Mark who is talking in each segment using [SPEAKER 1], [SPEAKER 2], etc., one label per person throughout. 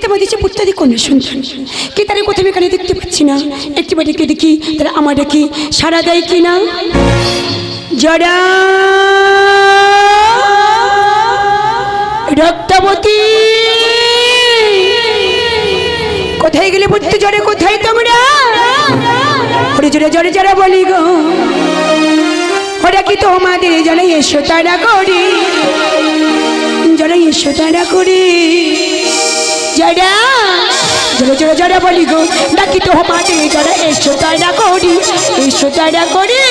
[SPEAKER 1] পিতা দিচ্ছে পুত্রাদি কন্যা সন্তান। কি তারা কোথাও এখানে দেখতে পাচ্ছি না? একটি বাড়িকে দেখি, তারা আমার দেখি সারা দেয় কি না? রক্তাবতী। কোথায় গেলে পুত্র জড়ে, কোথায় তোমরা? ওরে জোরে জোরে জোরে বলি গো। ওরা কি তোমাদের জনে এসো তারা করি জনে এসো তারা করি যারা জড়ে জড়ে জোরে বলি গো ডাকি মাটি জনে এসো তারা করি এসো তারা করি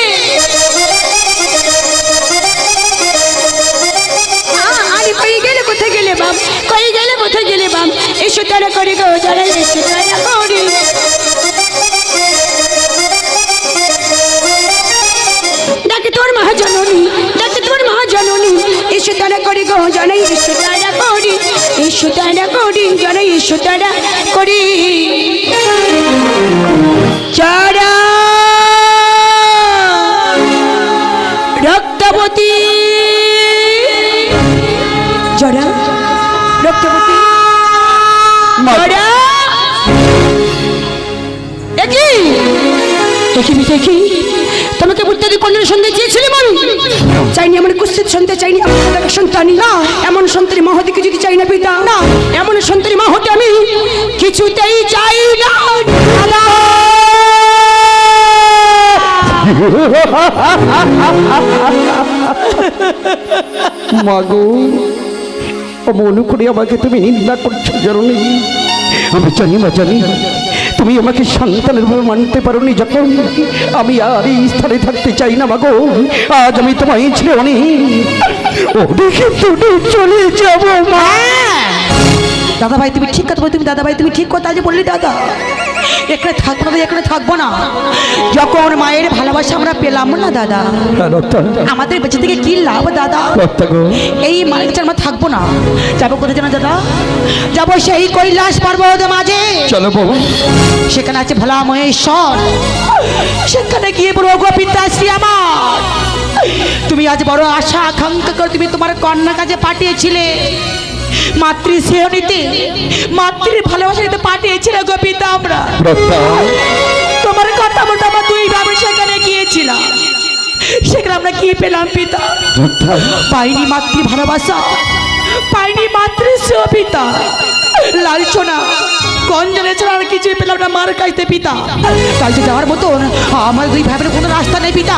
[SPEAKER 1] আরে কই গেলে কোথায় গেলে বাম কই গেলে কোথায় গেলে বাম এসো তারা করে গো যারা এসো তারা করি জানাই এসো তারা করি রক্তবতী। রক্তবতী একই দেখি। তোমাকে বুদ্ধি কন্যার সন্ধ্যে চেয়েছিলাম আমি চাইনি আমার কুস্তিত সন্ধ্যে চাইনি আমার সন্তানই না এমন সন্তানি মহতিকে যদি চাই না পিতা না, এমন সন্তানি হতে আমি কিছুতেই চাই না।
[SPEAKER 2] মাগো করে আমাকে তুমি নিন্দা করছ জরুরি আমি জানি মা, জানি। তুমি আমাকে সন্তানের ভাবে মানতে পারোনি যখন আমি আর এই স্থানে থাকতে চাই না, মাগো। আজ আমি তোমায় ছেড়ে অনেক ওদিকে দূরে চলে যাব, মা।
[SPEAKER 3] দাদা ভাই তুমি ঠিক কথা বলে তুমি দাদা ভাই তুমি ঠিক কথা যে বললি দাদা? এখানে থাকব না এখানে থাকব না। যখন মায়ের ভালোবাসা আমরা পেলাম না দাদা আমাদের বেঁচে থেকে কি লাভ দাদা? এই মায়ের আমরা থাকব না। যাব কোথায় জানো দাদা? যাব সেই কৈলাস পর্বত মাঝে।
[SPEAKER 2] চলো বাবা
[SPEAKER 3] সেখানে আছে ভোলা মহেশ্বর। সেখানে গিয়ে বড় গোপিতাশ্রী আমার তুমি আজ বড় আশা আকাঙ্ক্ষা করে তুমি তোমার কন্যা কাছে পাঠিয়েছিলে। মাতৃ স্নেহ নিতে মাতৃ ভালোবাসা নিতে গো পিতা আমরা। তোমার কথা বলতে আমরা দুই ভাবে সেখানে গিয়েছিলাম। সেখানে আমরা কি পেলাম পিতা? পাইনি মাতৃ ভালোবাসা পাইনি মাতৃ স্নেহ পিতা। লালচনা গঞ্জনে ছাড়া আর কিছুই পেলাম না মার কাছে পিতা। তাই যে যাওয়ার মতন আমার দুই ভাইয়ের কোনো রাস্তা নেই পিতা।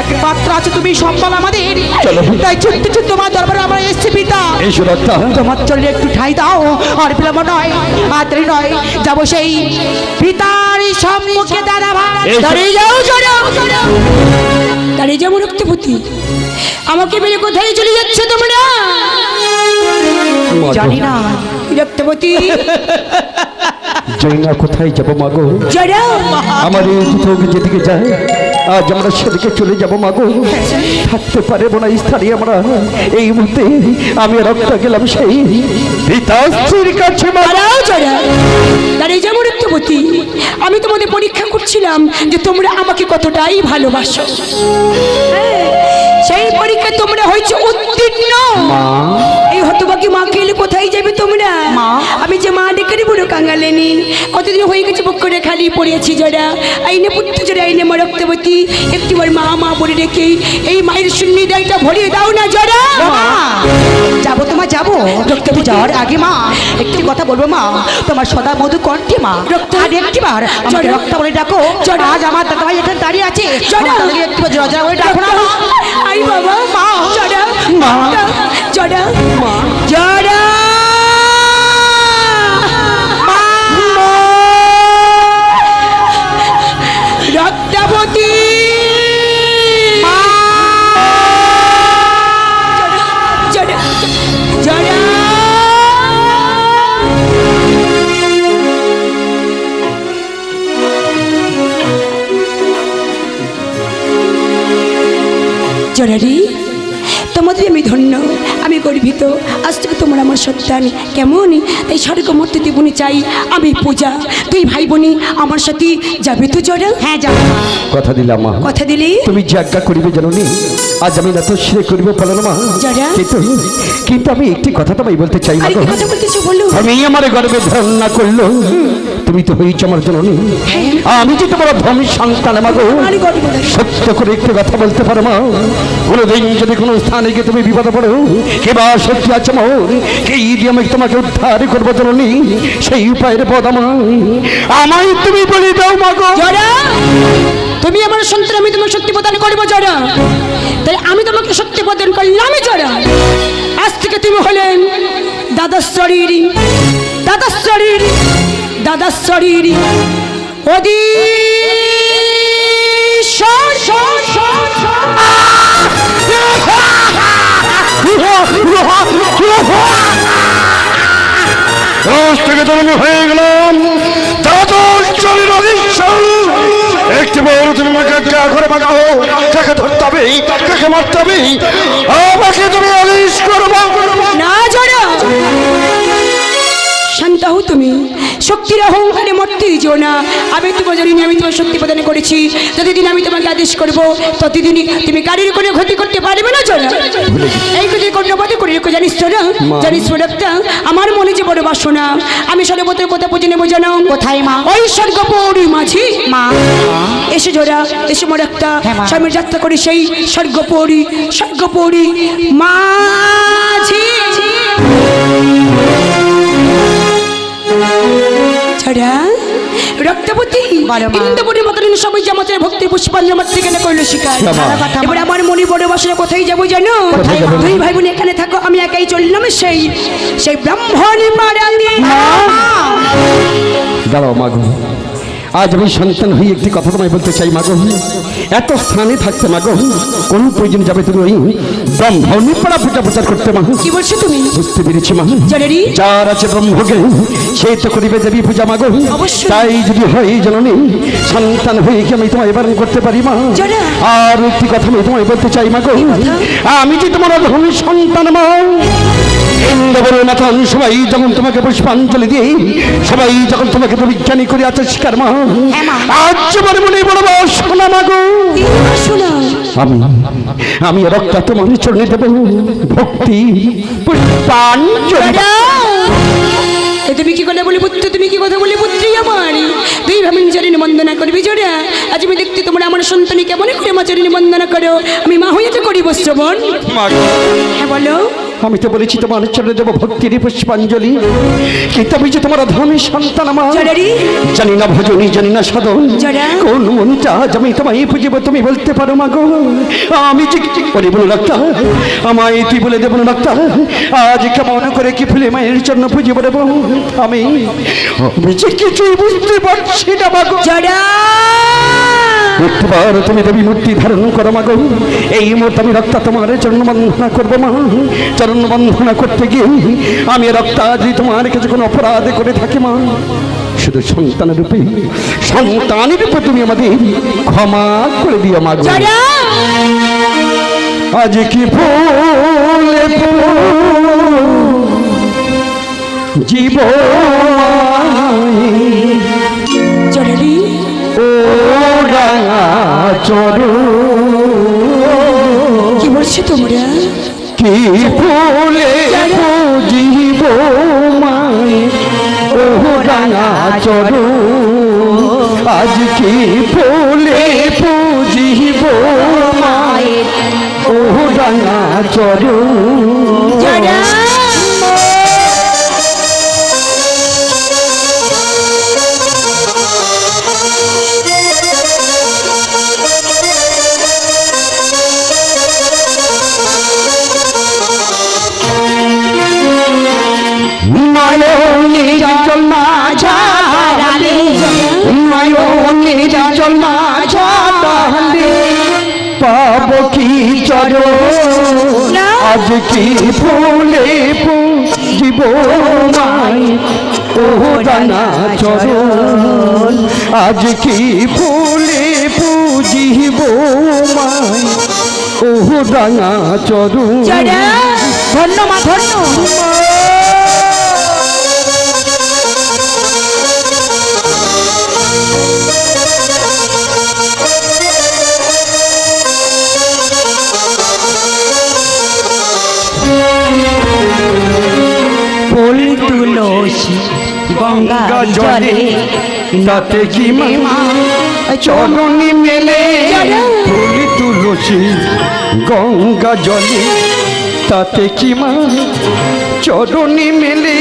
[SPEAKER 3] একমাত্র আছে তুমি সম্বল আমাদের।
[SPEAKER 2] চলো।
[SPEAKER 3] তাই ছুটতে ছুটতে তোমার দরবারে আমরা এসেছি পিতা।
[SPEAKER 2] এসো
[SPEAKER 3] তোমার চলে একটু ঠাই দাও আর পেলাম নয় আত্রি নয় যাব সেই পিতার সম্মুখে দাঁড়া ভাই।
[SPEAKER 1] দাঁড়িয়ে যাও জরা দাঁড়িয়ে যাব রক্তপতি। আমাকে মেরে কোথায় চলে যাচ্ছে তোমরা?
[SPEAKER 3] জানি না।
[SPEAKER 1] রক্তপতি।
[SPEAKER 2] জানি না কোথায় যাব মাগো আমার এই দুটো যেদিকে যায় আজ আমরা সেদিকে চলে যাব মাগো থাকতে পারব না স্থানে আমরা। এই মুহূর্তে আমি রক্ত গেলাম সেই পিতাশ্রীর কাছে
[SPEAKER 1] যাব রক্তপতি আমি তোমাদের পরীক্ষা করছিলাম যে তোমরা আমাকে কতটাই ভালোবাসো। হ্যাঁ, সেই পরীক্ষা তোমরা হয়েছে উত্তীর্ণ। হতবাকি মা খেলে কোথায় যাবে তোমরা?
[SPEAKER 3] মা?
[SPEAKER 1] আমি যে মা ডেকে বুড়ো কাঙ্গালেনি কতদিন হয়ে গেছে বুক করে খালি পড়েছি জড়া আইনে পুত্র জড়া আইনে মা রক্তবতী। একটিবার মা মা বলে রেখে এই মায়ের শূন্য ডাইটা ভরিয়ে দাও না জড়া
[SPEAKER 3] যাব তোমার যাব। তবে যাওয়ার আগে মা একটি কথা বলব মা। তোমার সদা মধু কণ্ঠে মা।
[SPEAKER 1] রক্ত।
[SPEAKER 3] আর একটিবার
[SPEAKER 1] চলো।
[SPEAKER 3] রক্ত বলে ডাকো। আজ আমার দাদা ভাই এখানে দাঁড়িয়ে আছে। আমার একটিবার রজা বলে ডাকো না। মা।
[SPEAKER 1] আই বাবা মা। জড়া
[SPEAKER 2] মা।
[SPEAKER 1] রক্তাবতী জড়া জড়া জরারি তোমাদের আমি ধন্য। গর্বিত। আজ থেকে তোমরা আমার সন্তান কেমন তাই স্বর্গ মূর্তি দিবনি চাই আমি পূজা। তুই ভাই বোনি আমার সাথে যাবে তো জড়া
[SPEAKER 3] হ্যাঁ যাব
[SPEAKER 2] কথা দিলাম মা।
[SPEAKER 1] কথা দিলি?
[SPEAKER 2] তুমি যে আজ্ঞা করিবে জানি আজ আমি না তো সে করিব পালন মা? কিন্তু কিন্তু আমি একটি কথা তোমায় বলতে চাই আমি আমার গর্বে ধারণ না করল তুমি তো হয়েছ আমার জননী। আমি যে তোমার ধন সন্তান
[SPEAKER 1] গর্ব
[SPEAKER 2] সত্য করে একটু কথা বলতে পারো মা। কোনোদিন যদি কোনো স্থানে গিয়ে তুমি বিপদে পড়ো কেবা সত্যি আছে মোর এই দিয়ে আমি তোমাকে উদ্ধার করব জননী? সেই উপায়ের পদ আমার। আমায় তুমি বলে দাও মাগো
[SPEAKER 1] তুমি আমার সন্তান, আমি তোমার সত্যি প্রদান করব জড়া তাই আমি তোমাকে সত্যি প্রদান করলামই জড়া আজ থেকে তুমি হলেন দাদার শরীর দাদার শরীর
[SPEAKER 2] থেকে তরুণ হয়ে গেলাম একটি তুমি বাগাও কাকে ধরতে হবে কাকে মারতে হবে আমাকে তুমি আদেশ করব
[SPEAKER 1] না শান্ত তুমি শক্তির অহংকারে মরতে দিও না। আমি তোমার জানি আমি তোমার শক্তি প্রদান করেছি। যতদিন আমি তোমাকে আদেশ করব ততদিনই তুমি গাড়ির কোনো ক্ষতি করতে পারবে না জোনা। এই ক্ষতি কোনো পথে করে রেখো জানিস তো না? জানিস তো ডাক্তা আমার মনে যে বড় বাসনা। আমি সর্বত্র কথা বুঝে নেব জানো?
[SPEAKER 3] কোথায় মা?
[SPEAKER 1] ওই স্বর্গপৌরী মাঝি
[SPEAKER 3] মা।
[SPEAKER 1] এসে জোড়া এসে মোর একটা স্বামীর যাত্রা করে সেই স্বর্গপৌরী স্বর্গপৌরী মাঝি। ছাড়া রক্তপতি
[SPEAKER 3] বলো,
[SPEAKER 1] মতন সবাই জামাতের ভক্তি পুষ্পাঞ্জমার থেকে না করল শিকার। এবার আমার মনে বড় বাসনা কোথায় যাব জানো? দুই ভাই বোন এখানে থাকো আমি একাই চললাম সেই সেই ব্রাহ্মণী দিয়ে
[SPEAKER 2] দাঁড়াও মাগো আজ আমি সন্তান হয়ে একটি কথা তোমায় বলতে চাই মাগো এত স্থানে থাকতে মাগো কোন প্রয়োজন যাবে তুমি ওই ব্রহ্মণী পাড়া পূজা প্রচার করতে মা।
[SPEAKER 1] কি বলছো তুমি?
[SPEAKER 2] বুঝতে পেরেছি মা।
[SPEAKER 1] জানেরি?
[SPEAKER 2] যার আছে ব্রহ্মকে সে তো করিবে দেবী পূজা মাগো। তাই যদি হয় জননী সন্তান হয়ে কি আমি তোমায় বারণ করতে পারি মা? আর একটি কথা আমি তোমায় বলতে চাই মাগো আমি যে তোমার ধনী সন্তান মা। সবাই যখন তোমাকে পুষ্পাঞ্জলি দিয়ে সবাই যখন তোমাকে তো বিজ্ঞানী করে আছে শিকার মা
[SPEAKER 3] হ্যাঁ,
[SPEAKER 2] আজ আমার মনে বড় শোনা মাগো আমি আমি রক্ত তোমার চরণে দেব। ভক্তি পুষ্পাঞ্জলি।
[SPEAKER 1] তুমি কি কথা বলি পুত্র? তুমি কি কথা বলি পুত্রী আমার? দুই ভাবিন চরণে বন্দনা করবি জোড়া। আজ আমি দেখতে তোমরা আমার সন্তানী কেমন করে আমার চরণে বন্দনা করো। আমি মা হইতে করিব শ্রবণ। হ্যাঁ বলো।
[SPEAKER 2] আমি তো বলেছি তোমার চরণে দেব ভক্তির পুষ্পাঞ্জলি। কিন্তু আমি যে তোমার ধনী সন্তান আমার? জানি না ভজনী জানি না সাধন। কোন মনটা আজ আমি তোমায় পুজিব তুমি বলতে পারো মাগো আমি যে করে বলো ডাক্তার? আমায় তুই বলে দেবো না ডাক্তার? আজ কেমন করে কি ফুলে মায়ের জন্য পুজিব দেবো? আমি আমি যে কিছুই বুঝতে পারছি না মাগো
[SPEAKER 1] জড়া
[SPEAKER 2] একটিবার তুমি দেবী মূর্তি ধারণ করো মাগো এই মুহূর্তে আমি রক্ত তোমার চরণ বন্ধনা করব মা। চরণ বন্ধনা করতে গিয়ে আমি রক্ত যদি তোমার কাছে কোনো অপরাধ করে থাকি মা। শুধু সন্তানের রূপে সন্তানের রূপে তুমি আমাদের ক্ষমা করে দিও মাগো
[SPEAKER 1] জড়া
[SPEAKER 2] আজ কি ফুলে জীব
[SPEAKER 1] জড়ারি
[SPEAKER 2] ও রাঙা চরু।
[SPEAKER 1] কি বলছো তোমরা?
[SPEAKER 2] কি ফুলে পুজিব মাই ও রাঙা চরু। আজ কি ফুলে পুজিব মাই ও রাঙা চরু। আজ কি ফুলে পুজিব মাই? ও দানা চরণ আজ কি ফুলে পুজিব মাই? ও দানা চরণ।
[SPEAKER 3] ধন্য মা ধন্য। গঙ্গা জলে
[SPEAKER 2] তাতে কি মা চরণি মেলে? ফুল তুলসী গঙ্গা জলে তাতে কি মা চরণি মেলে?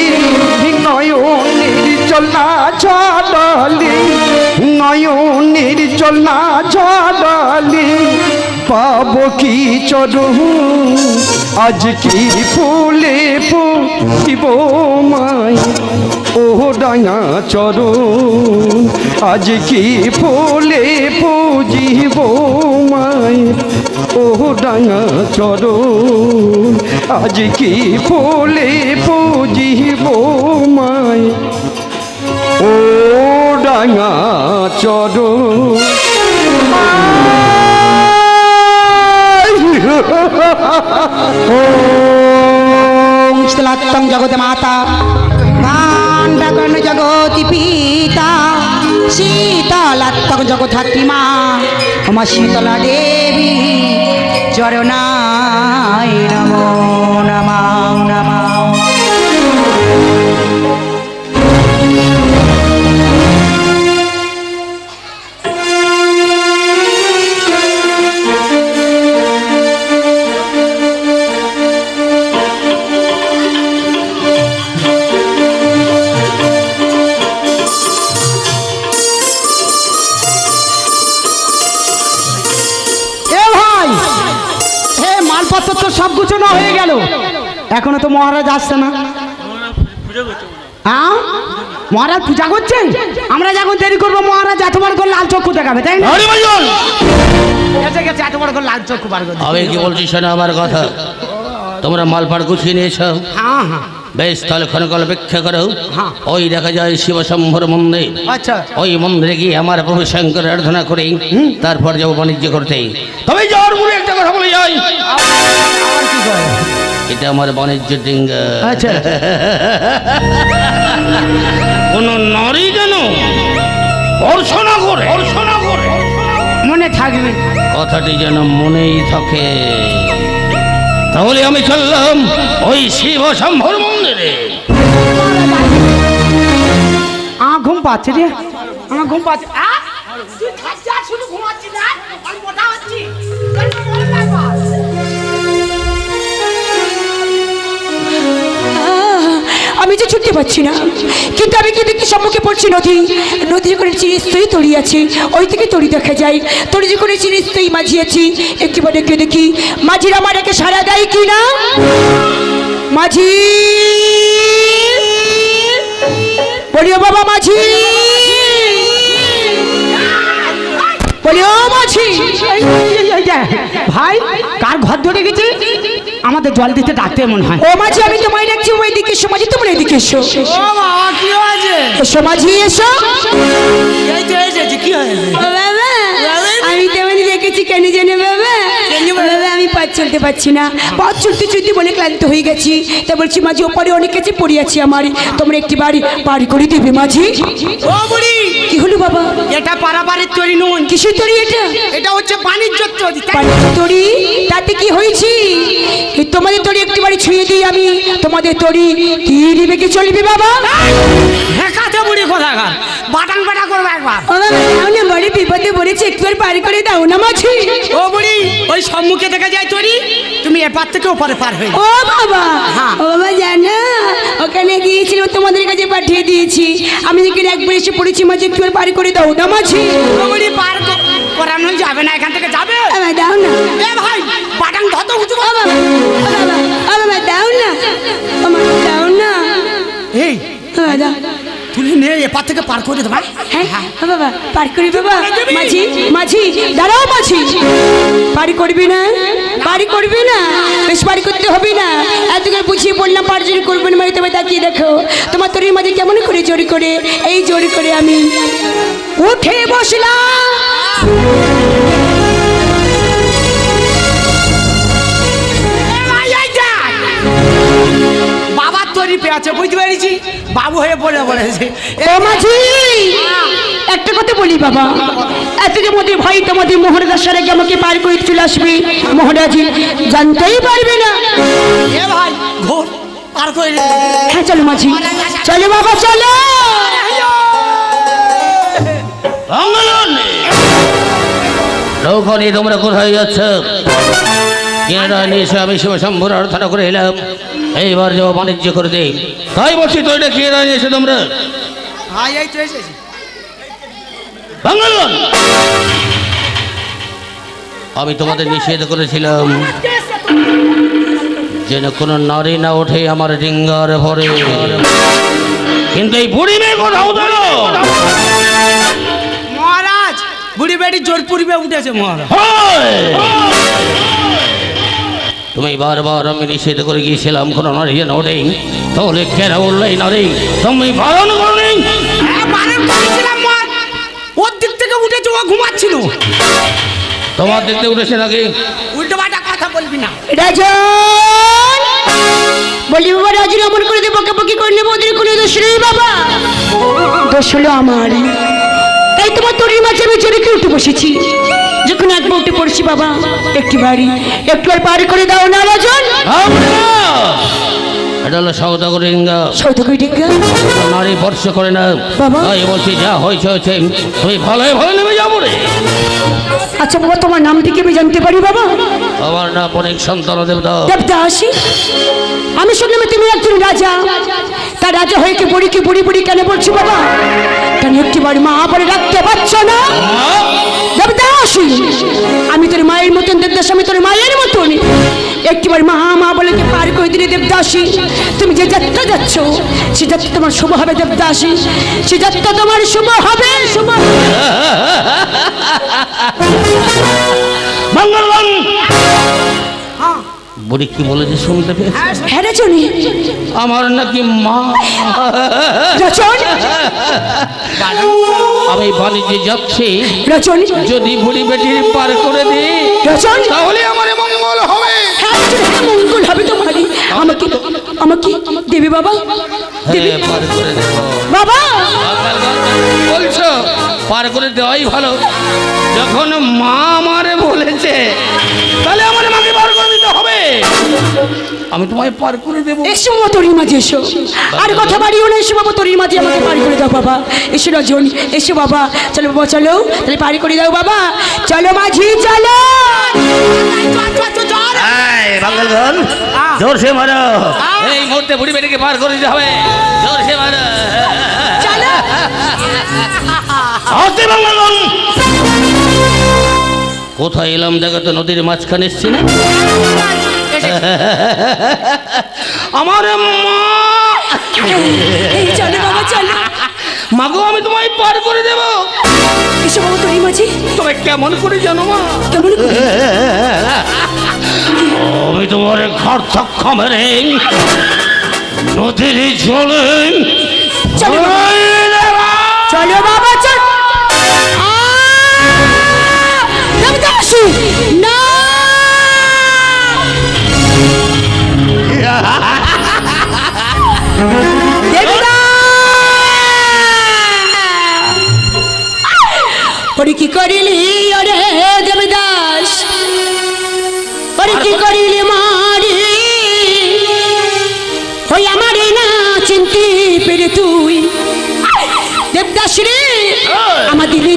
[SPEAKER 2] নয়নের চলা চলালি নয়নের চলা চলালি পাব কি চরণ? আজ কি ফুলে ফুটিব মাই? ও ডাঙা চরণ, আজ কি ফুলে পুজিব মাই? ও ডাঙা চরণ, আজ কি ফুলে পুজিব মাই? ও ডাঙা চরণ
[SPEAKER 3] ওম স্থলাত্তম জগত মাতা ভাণ্ডকর্ণ জগতি পিতা শীতলাত্মক জগধাত্রী মা আমার শীতলা দেবী চরণায় নমো নমা নমা মহারাজ পূজা করছেন আমরা যখন দেরি করব মহারাজ এত বড় করে লাল চক্ষু দেখাবে তাই না? গেছে গেছে এত বড় করে লাল চক্ষু বার করে
[SPEAKER 4] আমি কি বলছি শোনো আমার কথা? তোমরা মালপাড় গুছিয়ে নিয়েছ?
[SPEAKER 3] হ্যাঁ হ্যাঁ।
[SPEAKER 4] বেশ তাহলে ক্ষণকাল অপেক্ষা করো।
[SPEAKER 3] হ্যাঁ।
[SPEAKER 4] ওই দেখা যায় শিবশম্ভর মন্দির।
[SPEAKER 3] আচ্ছা।
[SPEAKER 4] ওই মন্দিরে গিয়ে আমার প্রভু শঙ্কর আরাধনা করি তারপর যাব বাণিজ্য করতে। তবে যাওয়ার মনে একটা কথা বলে যাই। এটা আমার বাণিজ্য ডিঙ্গা।
[SPEAKER 3] আচ্ছা
[SPEAKER 4] কোন নারী যেন অর্চনা করে অর্চনা করে।
[SPEAKER 3] মনে থাকবে।
[SPEAKER 4] কথাটি যেন মনেই থাকে। তাহলে আমি চললাম ওই শিব শম্ভর মন্দিরে।
[SPEAKER 3] ঘুম পাচ্ছে রে। আমার ঘুম পাচ্ছে। আ? তুই থাকছি আর শুধু ঘুমাচ্ছিস না? আমি মোটা হচ্ছি।
[SPEAKER 1] আমি যে ছুটতে পারছি না। কিন্তু আমি কি দেখি সম্মুখে পড়ছি নদী? নদী যখন চিনিস্তই তড়ি আছে ওই থেকে তড়ি দেখা যায়। তড়ি যখন চিনিস্তই মাঝি আছি একটিবার দেখে দেখি, মাঝির আমার একে সারা দেয় কি না? মাঝি! বলিও বাবা মাঝি! বলিও ও
[SPEAKER 3] মাছি এই, এই, এই, ভাই কার ঘর ধরে গেছে? আমাদের জল দিতে ডাকতে মনে হয়।
[SPEAKER 1] ও মাঝি আমি তোমায় ডাকছি ওই দিকে এসো মাঝি তোমরা এদিকে এসো।
[SPEAKER 3] কি হয়েছে?
[SPEAKER 1] এসো মাঝি এসো।
[SPEAKER 3] এই
[SPEAKER 1] হয় আমি তেমনি দেখেছি কেন জেনে বাবা? বাবা আমি পথ চলতে পারছি না। পথ চলতে চলতে বলে ক্লান্ত হয়ে গেছি। তা বলছি মাঝি ওপরে অনেক কাছে পড়িয়াছি আমার। তোমরা একটি বাড়ি বাড়ি করে দেবে মাঝি
[SPEAKER 3] ও বুড়ি!
[SPEAKER 1] কি হলো বাবা?
[SPEAKER 3] এটা পারাবারের তৈরি নয়
[SPEAKER 1] কিসের তরি এটা?
[SPEAKER 3] এটা হচ্ছে বাণিজ্য তৈরি
[SPEAKER 1] বাড়ির তরি? তাতে কি হয়েছি? তোমাদের তরি একটি বাড়ি ছুঁয়ে দিই আমি। তোমাদের তরি কি রেখে চলবে বাবা?
[SPEAKER 3] হেকাতে বুড়ি কোথাকার? বাটান বাটা করবে একবার।
[SPEAKER 1] বড় বিপদে পড়েছে একটু পার করে দাও না মাঝি।
[SPEAKER 3] ও বুড়ি ওই সম্মুখে দেখা যায় তৈরি তুমি এপার থেকে ওপারে পার হয়ে
[SPEAKER 1] ও বাবা
[SPEAKER 3] হ্যাঁ।
[SPEAKER 1] ও বাবা জানো ওখানে গিয়েছিলাম তোমাদের কাছে পাঠিয়ে দিয়েছি। আমি যেখানে একবার এসে পড়েছি মাঝে একটু পার করে দাও না মাঝি।
[SPEAKER 3] ও বুড়ি পার করানো যাবে না এখান থেকে যাবে?
[SPEAKER 1] দাও না।
[SPEAKER 3] এ ভাই বাটান ধত উঁচু
[SPEAKER 1] ও বাবা ও বাবা দাও না। ও দাও না।
[SPEAKER 3] এই।
[SPEAKER 1] দাও।
[SPEAKER 3] তুলে নে এপার থেকে পার করে দেবা
[SPEAKER 1] হ্যাঁ ও বাবা পার করি বাবা মাঝি মাঝি দাঁড়াও মাঝি। বাড়ি করবি না? বাড়ি করবি না? বেশ বাড়ি করতে হবে না। এত করে বুঝিয়ে বললাম পার জোরি করবে না মানে তবে তাকিয়ে দেখো তোমার তরির মাঝে কেমন করে জোরি করে এই জোরি করে আমি উঠে বসলাম।
[SPEAKER 3] মাঝারি পেঁয়াছে বুঝতে পেরেছি? বাবু হয়ে পড়ে পড়েছে।
[SPEAKER 1] ও মাঝি! একটা কথা বলি বাবা। এতকে মধ্যে ভাই তোমাদের মহারাজার সারে আমাকে পার করে চলে আসবে। মহারাজি জানতেই পারবে না।
[SPEAKER 3] ভাই ঘোর পার করে
[SPEAKER 1] হ্যাঁ চলো মাঝি। চলো বাবা চলো।
[SPEAKER 4] নৌকনি তোমরা কোথায় যাচ্ছ? নিয়ে আমি শম্ভুর অর্থনা করে এলাম। এইবার বাণিজ্য করে দেই তাই বলছি তো এটা কেনাডা নিয়ে এসে তোমরা। আমি তোমাদের নিষেধ করেছিলাম। যেন কোনো নারী না ওঠে আমার ডিঙ্গার ভরে। কিন্তু এই বুড়ি মেয়ে কোথাও ধরো
[SPEAKER 3] মহারাজ বুড়ি বেটি জোর পূর্বে উঠেছে মহারাজ।
[SPEAKER 4] তুমি বারবার আমি নিষেধ করে গিয়েছিলাম কোনো নারী যেন তাহলে কেন উঠলে নারী তুমি
[SPEAKER 3] হ্যাঁ, বারণ করেছিলাম মহারাজ। ওর দিক থেকে উঠেছে ও ঘুমাচ্ছিল।
[SPEAKER 4] তোমার দেখতে উঠেছে নাকি?
[SPEAKER 3] উল্টো পাল্টা কথা বলবি না।
[SPEAKER 1] রাজন! বলি বাবা রাজুর অমন করে দিয়ে বকে বকি করে নেব ওদের কোনো দোষ নেই বাবা। দোষ হলো আমারই তাই তোমার তরির মাঝে আমি জোরে উঠে বসেছি। যখন পড়ছি বাবা একটি বাড়ি। একটু আর পার করে দাও না রাজন।
[SPEAKER 4] এটা হলো সৌদাগর ডিঙ্গা
[SPEAKER 1] সৌদকই ডিঙ্গা
[SPEAKER 4] নারী স্পর্শ করে না। তাই বলছি যা হয়েছে হয়েছে। তুমি ভালো ভালো নেমে যাব রে।
[SPEAKER 1] আচ্ছা বাবা তোমার নাম থেকে আমি জানতে পারি বাবা?
[SPEAKER 4] আমার নাম অনেক সন্তান দেবতা।
[SPEAKER 1] দেবদাসী আমি শুনলাম তুমি একজন রাজা। তা রাজা হয়ে কি বুড়ি কি বুড়ি বুড়ি কেন বলছো বাবা? কেন একটিবার মা বলে রাখতে পারছ না? দেবদাসী আমি তোর মায়ের মতন দেবদাস, আমি তোর মায়ের মতন। একটিবার মা মা বলে যে, পার করে দিলে দেবদাসী। তুমি যে যাত্রা যাচ্ছ, সে যাত্রা তোমার শুভ হবে দেবদাসী। সে যাত্রা তোমার শুভ হবে, শুভ।
[SPEAKER 4] মঙ্গলবান বুড়ি কি বলেছে শুনতে পেয়েছে?
[SPEAKER 1] হ্যাঁ রচনী
[SPEAKER 4] আমার নাকি মা।
[SPEAKER 1] রচন।
[SPEAKER 4] আমি বাণিজ্যে যাচ্ছি।
[SPEAKER 1] রচন।
[SPEAKER 4] যদি বুড়ি বেটির পার করে দিই
[SPEAKER 1] রচন।
[SPEAKER 4] তাহলে আমার মঙ্গল হবে।
[SPEAKER 1] হ্যাঁ হ্যাঁ মঙ্গল হবে তোমারই আমাকে আমাকে দেবে বাবা? দেবে
[SPEAKER 4] হ্যাঁ, পার করে দেবো।
[SPEAKER 1] বাবা!
[SPEAKER 4] বলছো পার করে দেওয়াই ভালো। যখন মা আমারে বলেছে তাহলে আমার মাকে পার আমি তোমায় পার করে দেবো।
[SPEAKER 1] এসো মা তোরির মাঝে এসো। আর কথা বাড়িও না এসো বাবা তোরির মাঝে আমাকে পারি করে দাও বাবা। এসো রজন এসো বাবা। চলো বাবা চলো। তাহলে পারি করে দাও বাবা। চলো মাঝি চলো।
[SPEAKER 4] বাঙ্গালগণ জোরসে মারো। এই মুহূর্তে বুড়ি বেটিকে পার করে দিতে হবে। মারো।
[SPEAKER 1] চলো।
[SPEAKER 4] হস্তে বাঙ্গালগণ কোথায় এলাম দেখো তো নদীর মাঝখানে এসছি না? আমার মা।
[SPEAKER 1] এই চলো বাবা চলো
[SPEAKER 4] মাগো আমি তোমায় পার করে দেব।
[SPEAKER 1] এসো বাবা তোরির মাঝে।
[SPEAKER 4] তবে কেমন করে জানো মা?
[SPEAKER 1] কেমন করে?
[SPEAKER 4] আমি তোমার ঘর চক্ষ মেরে নদীর জলে
[SPEAKER 1] বাবা। চলো বাবা চল। না। ওরে কি করিলি ওরে দেবদাস? ওরে কি করিলি মারি? ওই আমার না চিনতে পেরে তুই। দেবদাস রে আমার দিলি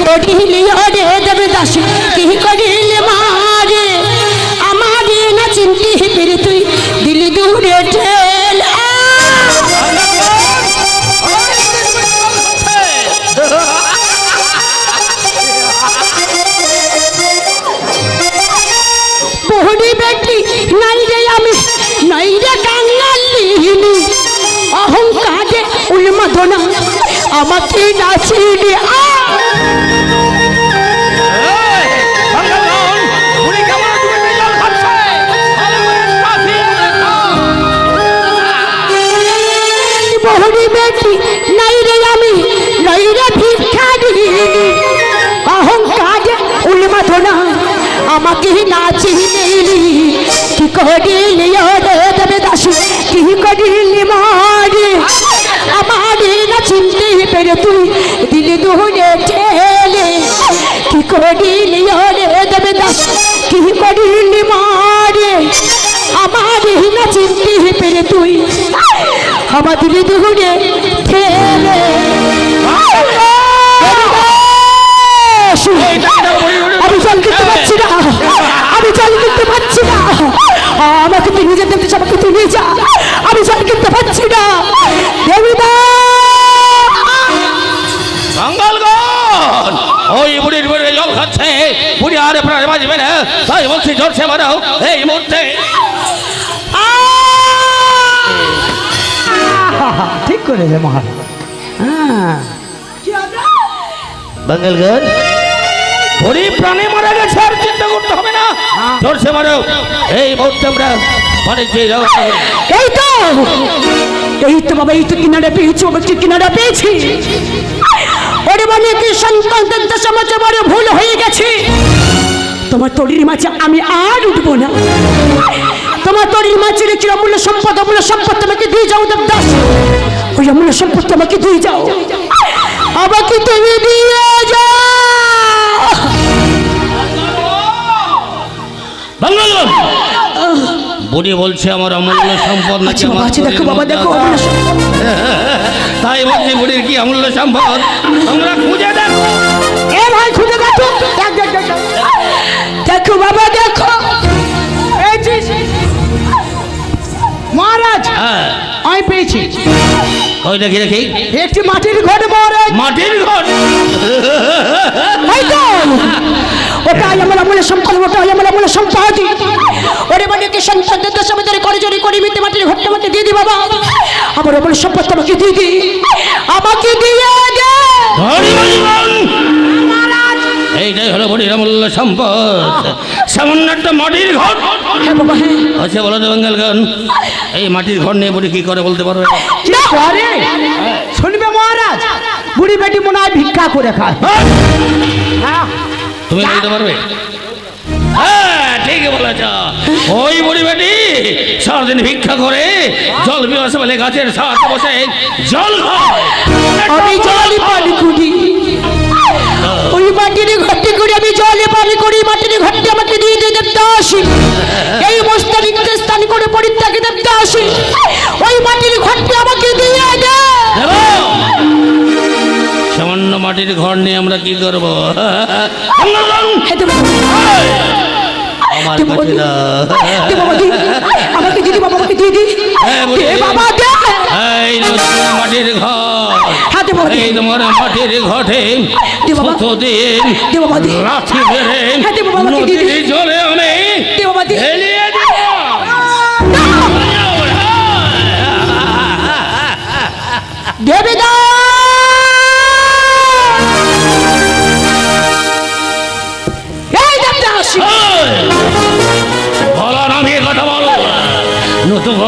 [SPEAKER 1] করিলি ওরে দেবদাস কি করিলি আমার না চিনতে পেরে তুই, দিলি দূরে ঠেল। পহরি বেটি নাই রে আমি, নাই রে কাঙ্গালিনি অহংকারে উন্মাদনা আমাকে নাচিনি আ! করিলি ওরে দেবে দাসু কি করিলি মারে? আমারে না চিনতে পেরে তুই দিলি দূরে ঠেলে। কি করিলি ওরে দেবে দাস কি করিলি মারে? আমারে না চিনতে পেরে তুই আমার দিলি দূরে ঠেলে আমি জল কিনতে পারছি না আমি জল কিনতে পারছি না আমাকে তুই নিজে দেখতে আমাকে তুই নিয়ে যা। আমি জল কিনতে পারছি না। দেবিদা
[SPEAKER 4] ওই বুড়ির বুড়ি জল খাচ্ছে। বুড়ি আর প্রায় বাজবে না। তাই বলছি জোরছে মারাও এই মুহূর্তে।
[SPEAKER 3] ঠিক করেছে মহারাজ। হ্যাঁ
[SPEAKER 4] বাঙ্গালগণ প্রাণে মারা গেছে আর চিন্তা করতে হবে না। জোরছে মারাও। এই মুহূর্তে আমরা
[SPEAKER 1] এই তো! এই তো বাবা এই তো কিনারা পেয়েছি কি কিনারা পেয়েছি? ওরে মানে কি সন্তানদের সমাজে বড় ভুল হয়ে গেছে। তোমার তরির মাঝে আমি আর উঠবো না। তোমার তরির মাঝে রেখে অমূল্য সম্পদ অমূল্য সম্পদ তোমাকে দিয়ে যাও দাস ওই অমূল্য সম্পদ তোমাকে দিয়ে যাও। আমাকে তুমি দিয়ে যাও।
[SPEAKER 4] বাঙ্গালগণ বুড়ি বলছে আমার অমূল্য সম্পদ নাকি
[SPEAKER 1] আচ্ছা আচ্ছা দেখো বাবা দেখো।
[SPEAKER 4] তাই বলছি বুড়ির কি অমূল্য সম্পদ? তোমরা খুঁজে দেখো।
[SPEAKER 1] এ ভাই খুঁজে দেখো। দেখ, বাবা দেখো।
[SPEAKER 3] মহারাজ
[SPEAKER 4] হ্যাঁ।
[SPEAKER 3] আমি পেয়েছি।
[SPEAKER 4] ওই দেখি দেখি।
[SPEAKER 3] একটি মাটির ঘর মহারাজ।
[SPEAKER 4] মাটির ঘর?
[SPEAKER 1] ওটাই আমার আমলে সম্পদ ওটাই আমার আমলে সম্পদ। ওরে মানে কি সন্তানদের আমাদের করে জোরে করে মিটে মাটির ঘরটা আমাকে দিয়ে দি বাবা। আমার আমলে সম্পদ আমাকে দিয়ে দি। আমাকে দিয়ে দে।
[SPEAKER 4] এইটাই হলো সম্পদ। সামান্য একটা মাটির ঘর।
[SPEAKER 1] হ্যাঁ বাবা হ্যাঁ।
[SPEAKER 4] আচ্ছা বলো তো এই মাটির ঘর নিয়ে বুড়ি কি করে বলতে পারবে?
[SPEAKER 3] শুনবে মহারাজ? বুড়ি বেটি মনে হয় ভিক্ষা করে খায়। হ্যাঁ।
[SPEAKER 4] তুমি বলতে পারবে? হ্যাঁ। ঠিকই বলেছ। ওই বুড়ি বেটি সারাদিন ভিক্ষা করে জল পিপাসা বলে গাছের সাথে বসে জল
[SPEAKER 1] আমি জলে পানি করি ওই মাটির ঘরটি করে আমি জলে পানি করি মাটির ঘরটি আমাকে দিয়ে দিয়ে দেখতে আসি। এই বস্তা মস্তানিকে স্থান করে পরিত্যাগে দেখতে আসি। ওই মাটির ঘরটি আমাকে দিয়ে দে
[SPEAKER 4] সামান্য মাটির ঘর নিয়ে আমরা কি করব?
[SPEAKER 1] হ্যাঁ।
[SPEAKER 4] আমার কাছে না
[SPEAKER 1] দে বাবা, দে। আমাকে দিদি বাবা আমাকে দিয়ে দি
[SPEAKER 4] হ্যাঁ,
[SPEAKER 1] দে বাবা দে
[SPEAKER 4] এই নতুন মাটির ঘর
[SPEAKER 1] হ্যাঁ, দে।
[SPEAKER 4] এই তোমার মাটির ঘটে
[SPEAKER 1] দে বাবা।
[SPEAKER 4] দিন
[SPEAKER 1] দে বাবা, দে।
[SPEAKER 4] লাঠি ধরে
[SPEAKER 1] হ্যাঁ, দে বাবা, আমাকে দিয়ে দে।
[SPEAKER 4] জলে আমি
[SPEAKER 1] দে বাবা দে
[SPEAKER 4] হেলিয়ে
[SPEAKER 1] দা এই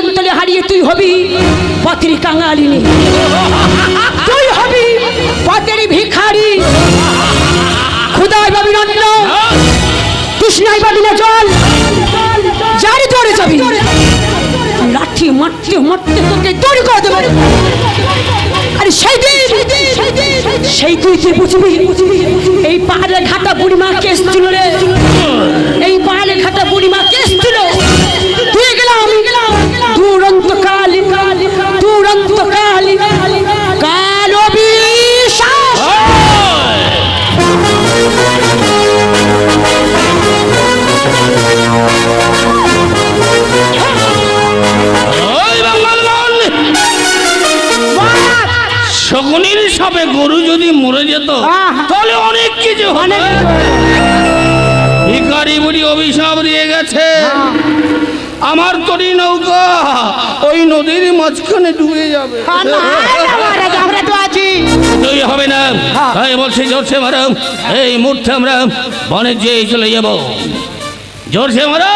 [SPEAKER 1] দাড়ি তলে হারিয়ে তুই হবি পথের কাঙালিনী। তুই হবি পথের ভিখারি। খুদাই পাবি অন্ন তৃষ্ণাই পাবি না জল। জোরে যাবি, লাঠি মারতে মারতে তোকে তৈরি করে দেবে। আরে সেই দিন, সেই তুই তুই বুঝবি? এই পাহাড়ে ঘাটা বুড়িমা কেস ছিল এই পাহাড়ে ঘাটা বুড়িমা কেস
[SPEAKER 4] শকুনির গরু যদি মরে যেত তাহলে অনেক কিছু ভিখারি বুড়ি অভিশাপ দিয়ে গেছে। আমার তরি নৌকা ওই নদীর মাঝখানে ডুবে যাবে।
[SPEAKER 3] আমরা তো আছি।
[SPEAKER 4] হবে না। তাই বলছি জোরসে মারো এই মুহূর্তে আমরা বাণিজ্যে চলে যাব। জোরসে মারো!